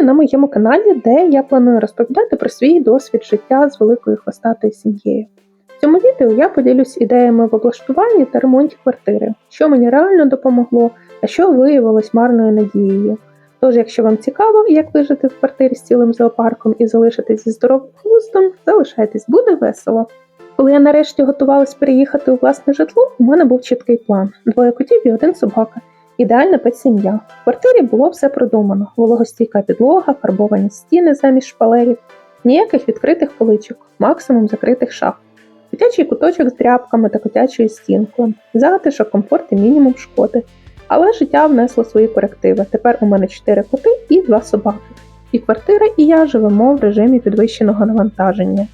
Вітаю на моєму каналі, де я планую розповідати про свій досвід життя з великою хвостатою сім'єю. В цьому відео я поділюсь ідеями в облаштуванні та ремонті квартири, що мені реально допомогло, а що виявилось марною надією. Тож, якщо вам цікаво, як вижити в квартирі з цілим зоопарком і залишитись зі здоровим хвостом, залишайтесь, буде весело. Коли я нарешті готувалась переїхати у власне житло, у мене був чіткий план: двоє котів і один собака. Ідеальна педсім'я. В квартирі було все продумано: вологостійка підлога, фарбовані стіни замість шпалерів, ніяких відкритих поличок, максимум закритих шаф, дитячий куточок з тряпками та котячою стінкою, затишок, комфорт і мінімум шкоди. Але життя внесло свої корективи. Тепер у мене 4 коти і 2 собаки. І квартира, і я живемо в режимі підвищеного навантаження.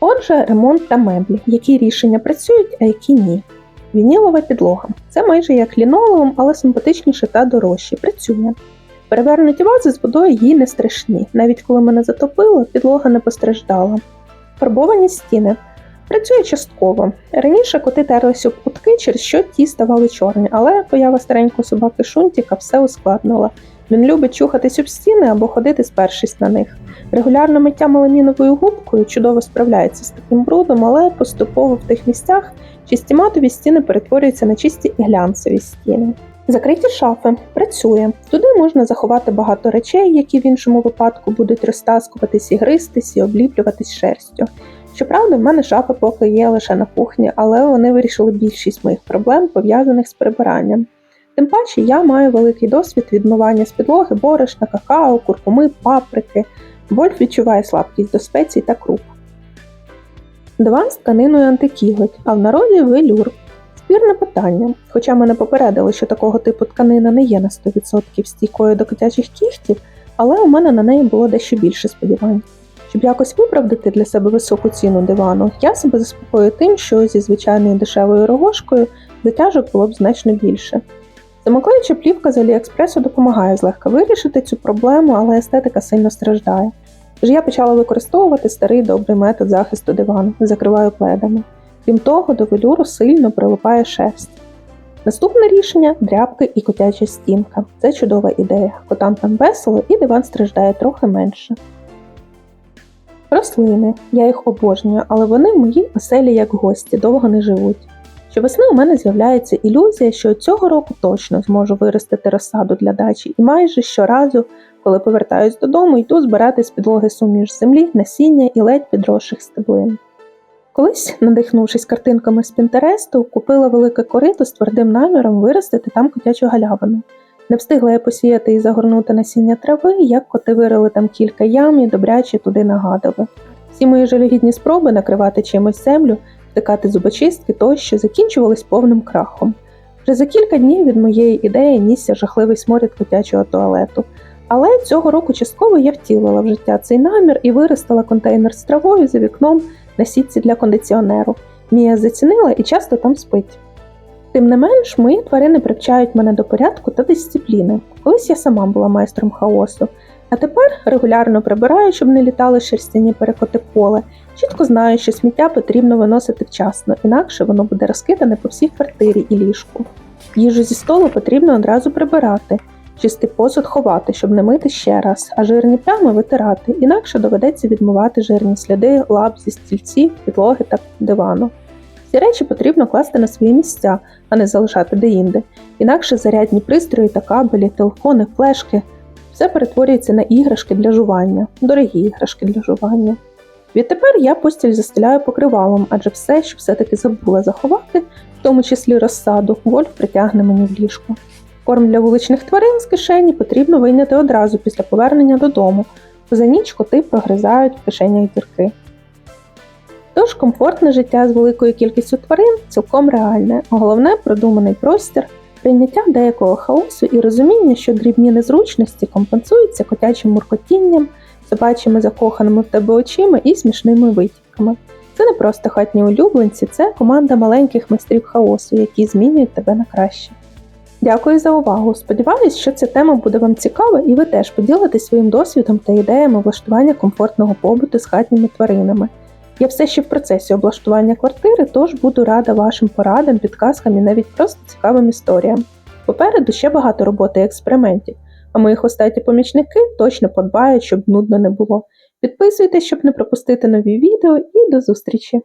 Отже, ремонт та меблі. Які рішення працюють, а які ні. Вінілова підлога. Це майже як лінолеум, але симпатичніше та дорожче. Працює. Перевернуті вази з водою їй не страшні. Навіть коли мене затопило, підлога не постраждала. Фарбовані стіни. Працює частково. Раніше коти терлися об кутки, через що ті ставали чорні, але поява старенької собаки Шунтіка все ускладнила. Він любить чухатись об стіни або ходити спершись на них. Регулярне миття меламіновою губкою чудово справляється з таким брудом, але поступово в тих місцях чисті матові стіни перетворюються на чисті і глянцеві стіни. Закриті шафи працює. Туди можна заховати багато речей, які в іншому випадку будуть розтаскуватись і гристись, і обліплюватись шерстю. Щоправда, в мене шафи поки є лише на кухні, але вони вирішили більшість моїх проблем, пов'язаних з прибиранням. Тим паче я маю великий досвід відмивання з підлоги, борошна, какао, куркуми, паприки. Вольф відчуває слабкість до спецій та круп. Диван з тканиною антикіготь, а в народі велюр. Спірне питання, хоча мене попередили, що такого типу тканина не є на 100% стійкою до котячих кігтів, але у мене на неї було дещо більше сподівань. Щоб якось виправдати для себе високу ціну дивану, я себе заспокою тим, що зі звичайною дешевою рогошкою затяжок було б значно більше. Замоклеюча плівка з Аліекспресу допомагає злегка вирішити цю проблему, але естетика сильно страждає. Тож я почала використовувати старий добрий метод захисту дивану, закриваю пледами. Крім того, до велюру сильно прилипає шерсть. Наступне рішення дрябки і котяча стінка. Це чудова ідея. Котам там весело і диван страждає трохи менше. Рослини. Я їх обожнюю, але вони в моїй оселі як гості, довго не живуть. Щовесни у мене з'являється ілюзія, що цього року точно зможу виростити розсаду для дачі, і майже щоразу, коли повертаюсь додому, йду збирати з підлоги суміш землі, насіння і ледь підросших стеблин. Колись, надихнувшись картинками з Пінтересту, купила велике корито з твердим наміром виростити там котячу галявину. Не встигла я посіяти і загорнути насіння трави, як коти вирили там кілька ям і добряче туди нагадали. Всі мої жалюгідні спроби накривати чимось землю, втикати зубочистки тощо закінчувались повним крахом. Вже за кілька днів від моєї ідеї нісся жахливий сморід котячого туалету. Але цього року частково я втілила в життя цей намір і виростила контейнер з травою за вікном на сітці для кондиціонеру. Мія зацінила і часто там спить. Тим не менш, мої тварини привчають мене до порядку та дисципліни. Колись я сама була майстром хаосу, а тепер регулярно прибираю, щоб не літали шерстяні перекоти поле. Чітко знаю, що сміття потрібно виносити вчасно, інакше воно буде розкидане по всій квартирі і ліжку. Їжу зі столу потрібно одразу прибирати, чистий посуд ховати, щоб не мити ще раз, а жирні плями витирати, інакше доведеться відмивати жирні сліди лап зі стільців, підлоги та дивану. Ці речі потрібно класти на свої місця, а не залишати деінде. Інакше зарядні пристрої та кабелі, телефони, флешки все перетворюється на іграшки для жування, дорогі іграшки для жування. Відтепер я постіль застеляю покривалом, адже все, що все-таки забула заховати, в тому числі розсаду, Вольф притягне мені в ліжко. Корм для вуличних тварин з кишені потрібно вийняти одразу після повернення додому, бо за ніч коти прогризають в кишенях дірки. Тож комфортне життя з великою кількістю тварин цілком реальне, головне продуманий простір, прийняття деякого хаосу і розуміння, що дрібні незручності компенсуються котячим муркотінням, собачими закоханими в тебе очима і смішними витівками. Це не просто хатні улюбленці, це команда маленьких майстрів хаосу, які змінюють тебе на краще. Дякую за увагу! Сподіваюсь, що ця тема буде вам цікава і ви теж поділитесь своїм досвідом та ідеями влаштування комфортного побуту з хатніми тваринами. Я все ще в процесі облаштування квартири, тож буду рада вашим порадам, підказкам і навіть просто цікавим історіям. Попереду ще багато роботи і експериментів. а мої хвостаті помічники точно подбають, щоб нудно не було. Підписуйтесь, щоб не пропустити нові відео, і до зустрічі!